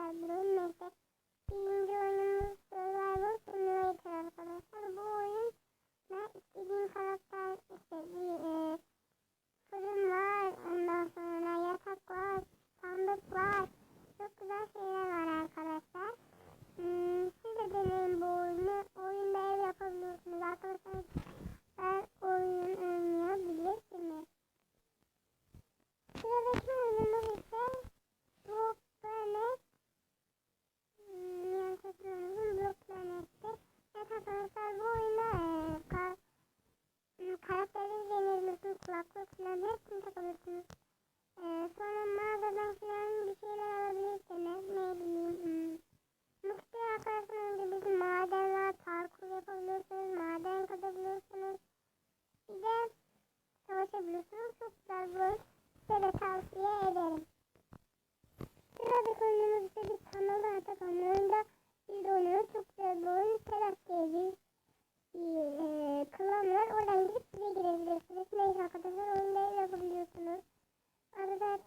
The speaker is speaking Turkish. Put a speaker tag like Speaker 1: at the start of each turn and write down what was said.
Speaker 1: arkadaşlar bugün meslek birinci oyunumuz Survivor Bu oyun ben istediğim karakter işte bir e, fırın var ondan sonra yatak çok güzel şeyler var arkadaşlar. arkadaşlar bu oyunda e, kar, karakterleri deneyebilirsiniz. Kulaklık falan hepsini takabilirsiniz. E, sonra mağazadan falan bir şeyler alabilirsiniz. Ne bileyim. Hmm. Multiplayer arkadaşlar önce biz madenler, parkur yapabilirsiniz. Maden kazabilirsiniz. Bir de savaşabilirsiniz. Çok güzel bu. Size işte de tavsiye ederim. Sıradaki oyunumuz ise bir kanalı atak oyunu.